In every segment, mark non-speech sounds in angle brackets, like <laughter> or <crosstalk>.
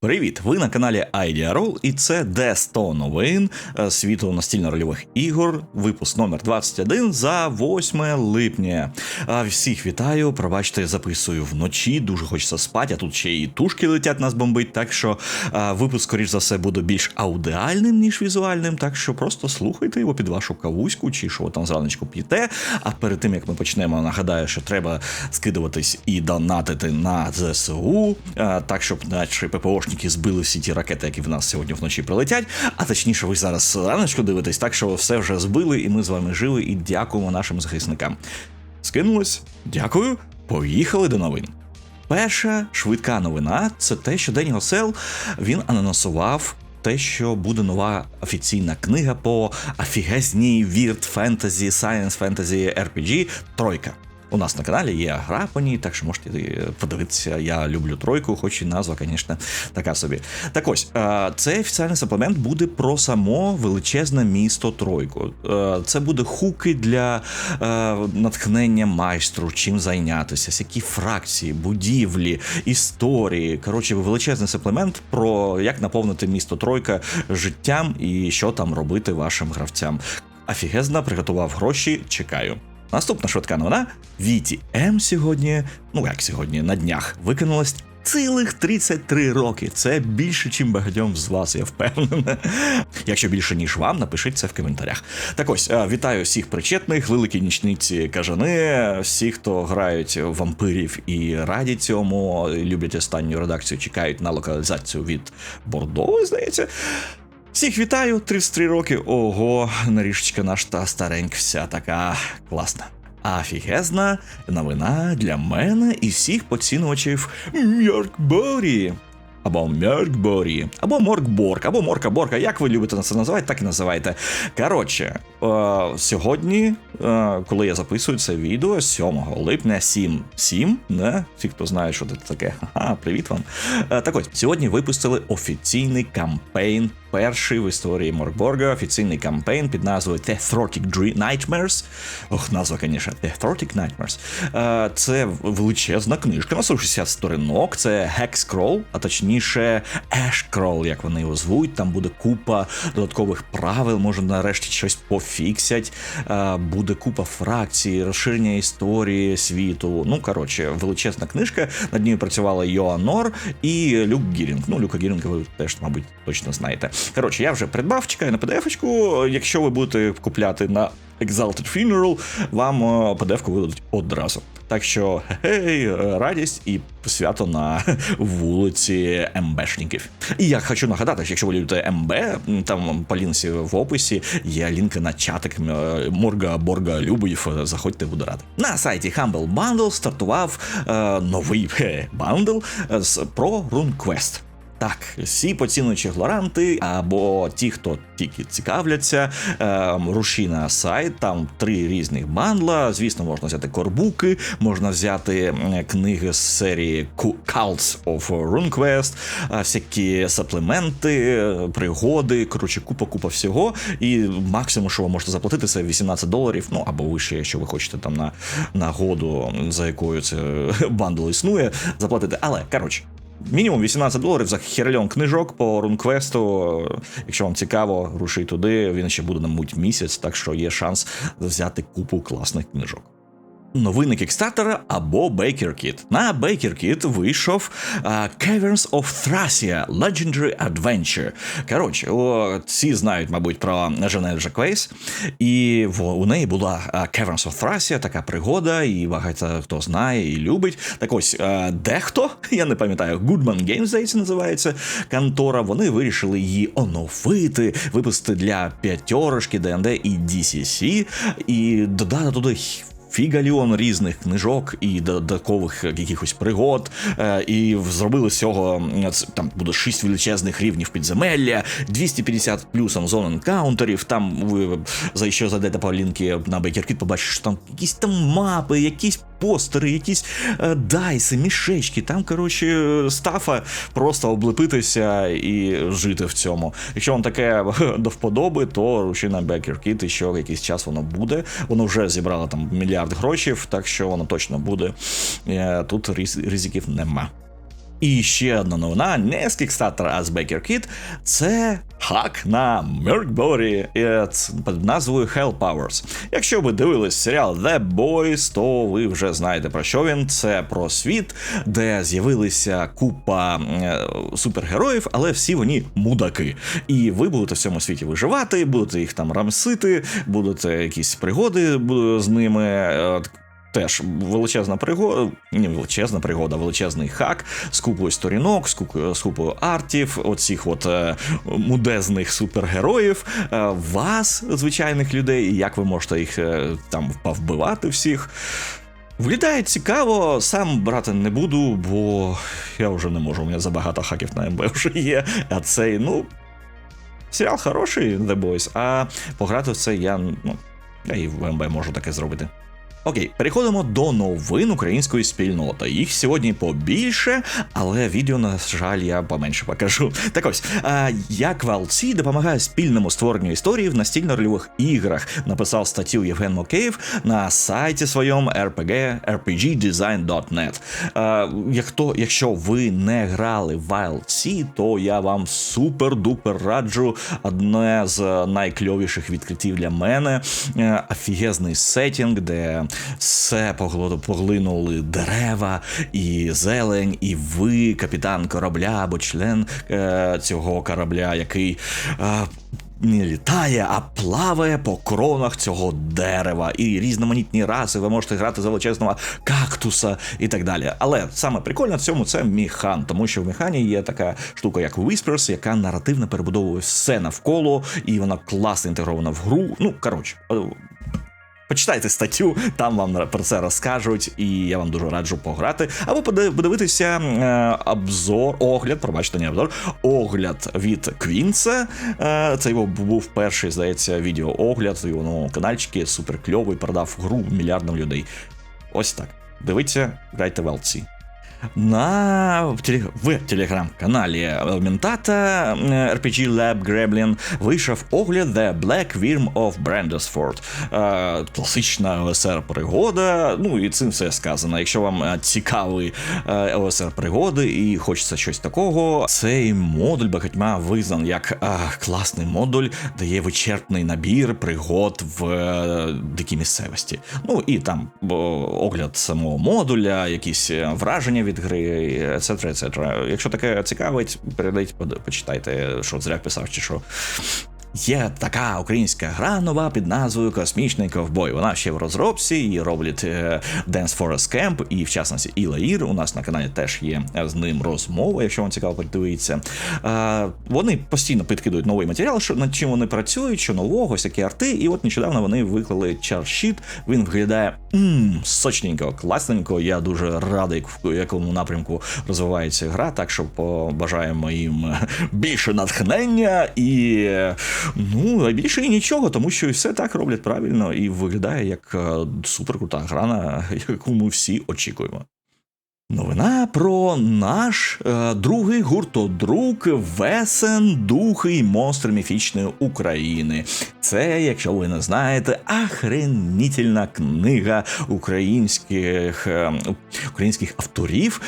Привіт! Ви на каналі Idea і це де 100 новин е, світу настільно-рольових ігор, випуск номер 21 за 8 липня. Всіх вітаю, пробачте, записую вночі, дуже хочеться спати, а тут ще і тушки летять нас бомбить, так що випуск, скоріш за все, буде більш аудіальним, ніж візуальним, так що просто слухайте його під вашу кавуську чи що ви там зраночку п'єте. А перед тим як ми почнемо, нагадаю, що треба скидуватись і донатити на ЗСУ, так щоб наші ППОшники збили всі ті ракети, які в нас сьогодні вночі прилетять. А точніше, ви зараз раночку дивитесь, так що все вже збили, і ми з вами живі, і дякуємо нашим захисникам. Скинулось, дякую. Поїхали до новин. Перша швидка новина це те, що Дені Госел він анонсував. Те, що буде нова офіційна книга по офігезній вірт фентезі, сайенс фентезі RPG Тройка. У нас на каналі є гра по ній, так що можете е, подивитися. Я люблю тройку, хоч і назва, звісно, така собі. Так ось, е, цей офіціальний саплемент буде про само величезне місто Тройку. Е, це буде хуки для натхнення майстру, чим зайнятися, які фракції, будівлі, історії. Коротше, величезний саплемент про як наповнити місто Тройка життям і що там робити вашим гравцям. Офігезна, приготував гроші, чекаю. Наступна швидка новина. Віті М сьогодні, ну як сьогодні, на днях викинулась цілих 33 роки. Це більше, чим багатьом з вас, я впевнений. Якщо більше, ніж вам, напишіть це в коментарях. Так ось, вітаю всіх причетних, великі нічниці кажани, всі, хто грають вампирів і раді цьому, люблять останню редакцію, чекають на локалізацію від Бордо, здається. Всіх вітаю, 33 роки. Ого, наріжечка наш та старенька вся така класна. Афігезна новина для мене і всіх поцінувачів Мьоркборі або Мьоркборі, або Моркборг, або Моркаборка. Як ви любите це називати, так і називайте. Коротше, сьогодні, е, коли я записую це відео, 7 липня, 7, 7, не? Всі, хто знає, що це таке. Ха, привіт вам. Е, так ось, сьогодні випустили офіційний кампейн. Перший в історії Моркборга офіційний кампейн під назвою Tethrotic Nightmares. Ох, назва, звісно, Tethrotic Nightmares. Це величезна книжка на 160 сторінок, це Hexcrawl, а точніше Ешкрол, як вони його звуть. Там буде купа додаткових правил, може нарешті щось пофіксять. Буде купа фракцій, розширення історії світу. Ну, коротше, величезна книжка. Над нею працювала Йоанор і Люк Гірінг. Ну, Люка Гірінга ви теж, мабуть, точно знаєте. Коротше, я вже придбав, чекаю на PDF-очку. Якщо ви будете купляти на Exalted Funeral, вам PDF-ку видадуть одразу. Так що гей, радість і свято на <laughs> вулиці МБшників. І я хочу нагадати, що якщо ви любите МБ, там по лінці в описі є лінки на чатик Морга Борга Любоїв. Заходьте буду радий. На сайті Humble Bundle стартував е, новий <laughs> бандл з про RuneQuest. Так, всі поцінуючі глоранти або ті, хто тільки цікавляться, е, руші на сайт, там три різних бандла. Звісно, можна взяти корбуки, можна взяти книги з серії Cults of RuneQuest, всякі саплементи, пригоди, коротше, купа-купа всього. І максимум, що ви можете заплатити, це 18 доларів, ну або вище, якщо ви хочете там на нагоду, за якою це <laughs> бандл існує, заплатити. Але коротше. Мінімум 18 доларів за херельон книжок по рунквесту. Якщо вам цікаво, рушіть туди. Він ще буде на муть місяць, так що є шанс взяти купу класних книжок новини Кікстартера або Baker Kit. На Baker Kit вийшов uh, Caverns of Thracia Legendary Adventure. Коротше, всі знають, мабуть, про Жанель Жаквейс. І в, у неї була uh, Caverns of Thracia, така пригода, і багато хто знає і любить. Так ось, uh, дехто, <laughs> я не пам'ятаю, Goodman Games, здається, називається контора. Вони вирішили її оновити, випустити для п'ятерочки, ДНД і DCC, і додати туди фігаліон різних книжок і додаткових якихось пригод. Е, і зробили з цього там буде шість величезних рівнів підземелля, 250 плюсом зон енкаунтерів. Там ви за що зайдете по лінки на Бейкеркіт, побачите, що там якісь там мапи, якісь постери, якісь е, дайси, мішечки. Там, коротше, стафа просто облепитися і жити в цьому. Якщо вам таке <laughs> до вподоби, то рушина Бекер Кіт і що якийсь час воно буде. Воно вже зібрало там мільярд грошей, так що воно точно буде. Е, тут ризиків нема. І ще одна новина: не з Kickstarter, а з Baker Kid – це хак на Merkbody е, під назвою Hell Powers. Якщо ви дивились серіал The Boys, то ви вже знаєте про що він. Це про світ, де з'явилися купа е, супергероїв, але всі вони мудаки. І ви будете в цьому світі виживати, будете їх там рамсити, будете якісь пригоди з ними. Теж величезна пригода, не величезна пригода, величезний хак з купою сторінок, з купою, з купою артів, оцих от е, мудезних супергероїв, е, вас, звичайних людей, і як ви можете їх е, там повбивати всіх. Виглядає цікаво, сам брати не буду, бо я вже не можу. У мене забагато хаків на МБ вже є. А цей, ну. Серіал хороший, The Boys, а пограти в це я, ну, я і в МБ можу таке зробити. Окей, переходимо до новин української спільноти. Їх сьогодні побільше, але відео, на жаль, я поменше покажу. Так ось, а, як Valці допомагає спільному створенню історії в настільно-рольових іграх, написав статтю Євген Мокеєв на сайті своєму RPG, rpgdesign.net. А, як то, якщо ви не грали в VLC, то я вам супер-дупер раджу одне з найкльовіших відкриттів для мене. Е, Офігезний сетінг, де все поглинули дерева і зелень, і ви, капітан корабля або член е, цього корабля, який. Е, не літає, а плаває по кронах цього дерева. І різноманітні раси ви можете грати за величезного кактуса і так далі. Але саме прикольно в цьому це міхан, тому що в механі є така штука, як Whispers, яка наративно перебудовує все навколо, і вона класно інтегрована в гру. Ну, коротше. Почитайте статтю, там вам про це розкажуть, і я вам дуже раджу пограти. Або подивитися е, обзор, огляд, пробачте, не обзор, огляд від Квінса. Е, це його був перший, здається, відеоогляд. Його новому канальчики супер кльовий, продав гру мільярдам людей. Ось так. Дивіться, грайте в LC. На в, теле- в телеграм-каналі Ментата е, RPG Lab Gremlin вийшов огляд The Black Worm of Brandesford. Е, класична ОСР пригода. Ну і цим все сказано. Якщо вам е, цікаві ОСР пригоди і хочеться щось такого, цей модуль багатьма визнаний як е, класний модуль, дає вичерпний набір пригод в е, дикій місцевості. Ну і там бо, огляд самого модуля, якісь враження від гри, etc. etc. Якщо таке цікавить, передайте, почитайте, що зря писав чи що. Є така українська гра нова під назвою Космічний ковбой. Вона ще в розробці, її роблять е, Dance Forest Camp і в частності Ілаїр. У нас на каналі теж є е, з ним розмова, якщо вам цікаво подивитися. Е, Вони постійно підкидують новий матеріал, що над чим вони працюють, що нового, всякі арти. І от нещодавно вони виклали чаршіт. Він виглядає мм, сочненько, класненько. Я дуже радий, в якому напрямку розвивається гра. Так що побажаємо їм більше натхнення і ну а більше і нічого, тому що все так роблять правильно і виглядає як е, суперкрута гра, <laughs> яку ми всі очікуємо. Новина про наш е, другий гуртодрук Весен, духи і монстри міфічної України. Це, якщо ви не знаєте, охренітельна книга українських, е, українських авторів.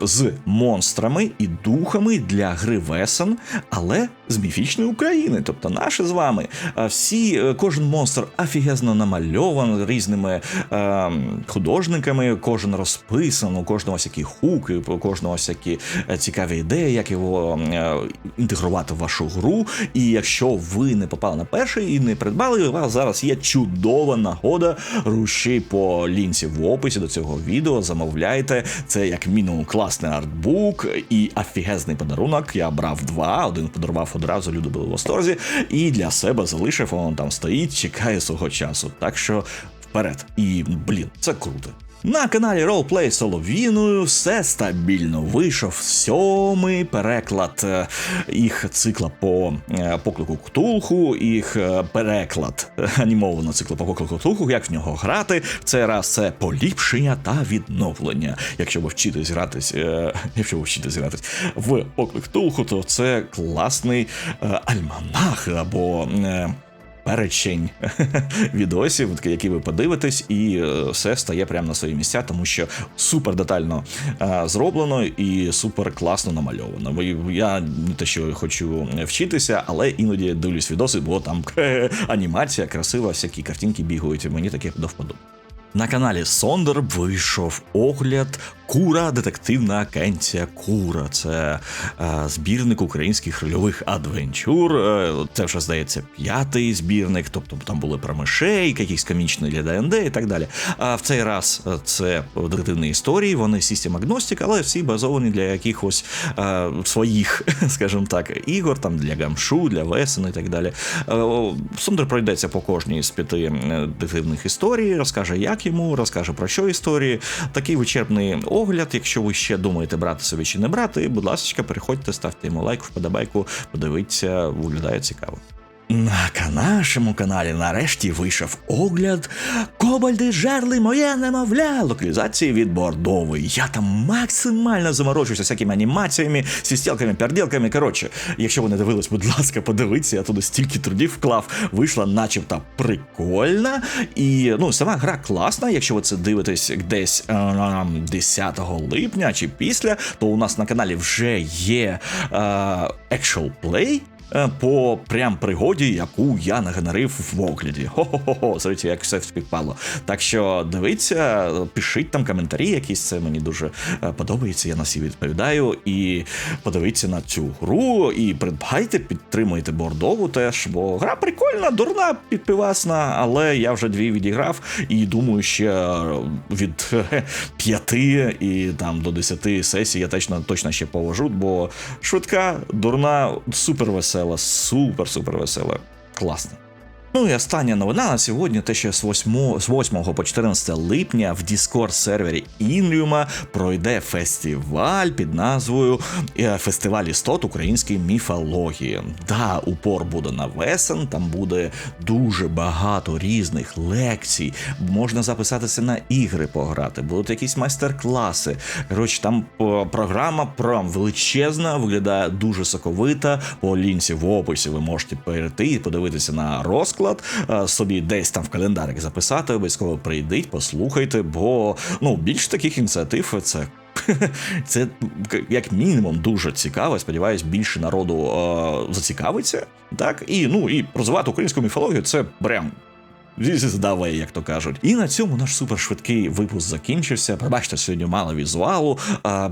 З монстрами і духами для гри Весен, але з міфічної України, тобто наші з вами. Всі, е, кожен монстр офігезно намальований різними е, художниками, кожен розписан, у кожного всякі хуки, у кожного всякі е, цікаві ідеї, як його е, інтегрувати в вашу гру. І якщо ви не попали на перший і не придбали, у вас зараз є чудова нагода. Руші по лінці в описі до цього відео. Замовляйте. Це як мінімум класний артбук і офігезний подарунок. Я брав два, один подарував одразу, люди були в восторзі, і для себе залишив, воно там стоїть, чекає свого часу. Так що вперед. І блін, це круто. На каналі Roleplay Солов'їною все стабільно. Вийшов сьомий переклад е, їх цикла по е, поклику Ктулху, їх е, переклад анімованого цикла по поклику Ктулху, як в нього грати. В цей раз це поліпшення та відновлення. Якщо ви вчитесь гратись, якщо ви вчитесь гратись в поклик Ктулху, то це класний альманах або. Перечень <laughs> відосів, які ви подивитесь, і е, все стає прямо на свої місця, тому що супер детально е, зроблено і супер класно намальовано. Я не те, що хочу вчитися, але іноді дивлюсь відоси, бо там <laughs> анімація красива, всякі картинки бігають. Мені таке до вподоби. На каналі Сондер вийшов огляд Кура, детективна агенція Кура. Це е, збірник українських рольових адвенчур. Е, це вже здається п'ятий збірник, тобто там були про мишей, якісь комічні для ДНД і так далі. А в цей раз е, це детективні історії, вони систем агностик, але всі базовані для якихось е, своїх, <laughs> скажімо так, ігор, там для гамшу, для весен і так далі. Е, Сондер пройдеться по кожній з п'яти е, детективних історій, розкаже, як йому, розкаже про що історії. Такий вичерпний огляд. Якщо ви ще думаєте брати собі чи не брати, будь ласка, переходьте, ставте йому лайк, вподобайку, подивіться, виглядає цікаво. На нашому каналі нарешті вийшов огляд Кобальди жерли моє немовля локалізації від Бордовий. Я там максимально заморочуюся всякими анімаціями, свістілками, перділками. Коротше, якщо ви не дивились, будь ласка, подивіться, я туди стільки трудів вклав. Вийшла, начебто, прикольна. І ну, сама гра класна. Якщо ви це дивитесь десь е, 10 липня чи після, то у нас на каналі вже є е, Actual Play. Е, по прям пригоді, яку я нагенерив в огляді. Хо-хо-хо, смотрите, як все співпало. Так що дивіться, пишіть там коментарі, якісь це мені дуже е, подобається. Я на всі відповідаю. І подивіться на цю гру і придбайте, підтримуйте бордову теж, бо гра прикольна, дурна, підпивасна, але я вже дві відіграв і думаю, ще від п'яти і там до десяти сесій я точно точно ще повожу, бо швидка, дурна, супер весела весела, супер-супер весела. Класно. Ну і остання новина на сьогодні, те, що з 8, з 8 по 14 липня в Discord сервері Інлюма пройде фестиваль під назвою е, Фестиваль істот української міфології. Да, упор буде на весен, там буде дуже багато різних лекцій. Можна записатися на ігри пограти, будуть якісь майстер-класи. Коротше, там програма прям величезна, виглядає дуже соковита. По лінці в описі ви можете перейти і подивитися на розклад розклад, е, собі десь там в календарик записати, обов'язково прийдіть, послухайте, бо ну більш таких ініціатив це. <laughs> Це як мінімум дуже цікаво. Сподіваюсь, більше народу е, зацікавиться. Так і ну і розвивати українську міфологію це прям. Здавай, як то кажуть. І на цьому наш супершвидкий випуск закінчився. Пробачте, сьогодні мало візуалу. А,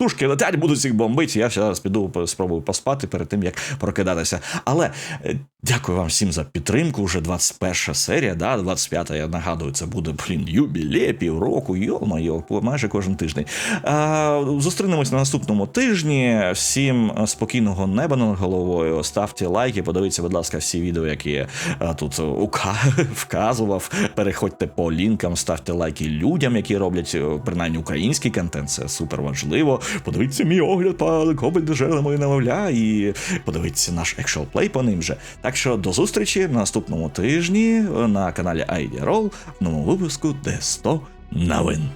Тушки летять, будуть всіх бомбити. Я зараз піду спробую поспати перед тим, як прокидатися. Але е, дякую вам всім за підтримку. Вже 21 серія, да, 25 я нагадую, це буде блін, юбілей, півроку, йо-майо, майже кожен тиждень. А, Зустрінемось на наступному тижні. Всім спокійного неба над головою. Ставте лайки, подивіться, будь ласка, всі відео, які я тут <laughs> вказував. Переходьте по лінкам, ставте лайки людям, які роблять принаймні український контент. Це супер важливо подивіться мій огляд по Кобель дежели мої немовля, і подивіться наш Play по ним же. Так що до зустрічі на наступному тижні на каналі IDRoll в новому випуску, де 100 новин.